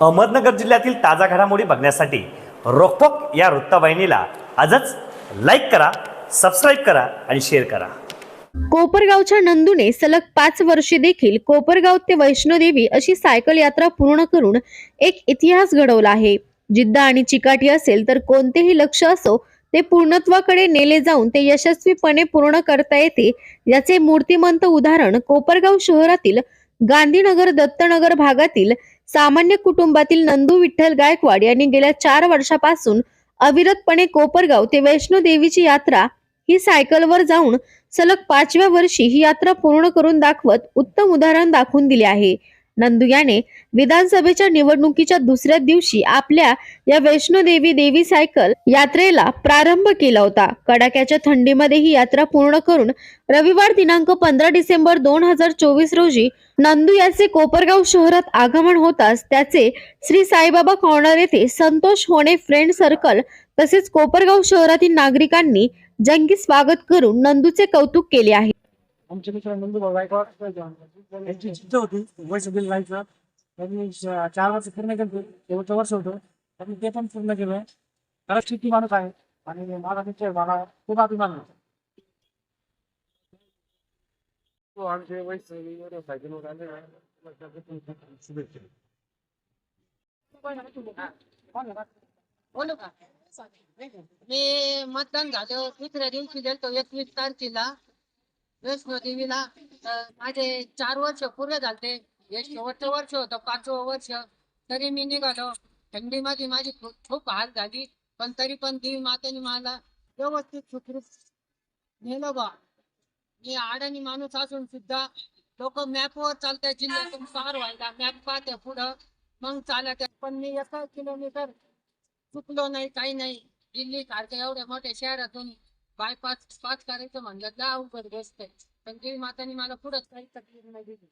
अहमदनगर जिल्ह्यातील ताजा घडामोडी बघण्यासाठी रोकटोक या वृत्तवाहिनीला आजच लाईक करा सबस्क्राईब करा आणि शेअर करा. कोपरगावच्या नंदूने सलग पाच वर्षे देखील कोपरगाव ते वैष्णोदेवी अशी सायकल यात्रा पूर्ण करून एक इतिहास घडवला आहे. जिद्द आणि चिकाटी असेल तर कोणतेही लक्ष असो ते पूर्णत्वाकडे नेले जाऊन ते यशस्वीपणे पूर्ण करता येते याचे मूर्तिमंत उदाहरण कोपरगाव शहरातील गांधीनगर दत्तनगर भागातील सामान्य कुटुंबातील नंदू विठ्ठल गायकवाड यांनी गेल्या चार वर्षापासून अविरतपणे कोपरगाव ते वैष्णो देवीची यात्रा ही सायकलवर जाऊन सलग पाचव्या वर्षी ही यात्रा पूर्ण करून दाखवत उत्तम उदाहरण दाखवून दिले आहे. नंदू याने विधानसभेच्या निवडणुकीच्या दुसऱ्या दिवशी आपल्या या वैष्णोदेवी देवी सायकल यात्रेला प्रारंभ केला होता. कडाक्याच्या थंडीमध्ये ही यात्रा पूर्ण करून रविवार दिनांक पंधरा डिसेंबर दोन हजार चोवीस रोजी नंदू याचे कोपरगाव शहरात आगमन होताच त्याचे श्री साईबाबा कॉर्नर येथे संतोष होणे फ्रेंड सर्कल तसेच कोपरगाव शहरातील नागरिकांनी जंगी स्वागत करून नंदूचे कौतुक केले आहे. आमचे मित्र नंदू भाऊ गायकवाड यांची जिद्द होती. वैश्वबिल लाईफला त्यांनी चार वर्ष पूर्ण केलं. शेवटचं वर्ष होतं. त्यांनी ते पण पूर्ण केलं. खरंच किती माणूस आहे. आणि माझा मित्र मला खूप अभिमान होतो आमचे वैष्णवी सायकलवर आले शुभेच्छा मी मतदान झालं दुसऱ्या दिवशी गेलतो एकवीस तारखेला. वैष्णोदेवीला माझे चार वर्ष पूर्ण झालते. हे शेवटचं वर्ष होतं पाचवं वर्ष. तरी मी निघालो. थंडीमध्ये माझी खूप हाल झाली. पण तरी पण देवी मातेने मला व्यवस्थित सुखरूप नेलो बा. मी अडाणी माणूस असून सुद्धा लोक मॅपवर चालतात जिल्ह्यातून पार व्हायला. मॅप पाहते पुढं. मग चालत आहे. पण मी एका किलोमीटर चुकलो नाही काही नाही. दिल्ली सारख्या एवढ्या मोठ्या शहरातून बायपास पाच करायचं म्हणलं दहा अवघड गोष्ट आहे पण देवी मातानी मला पुढंच काही तकलीफ नाही दिली.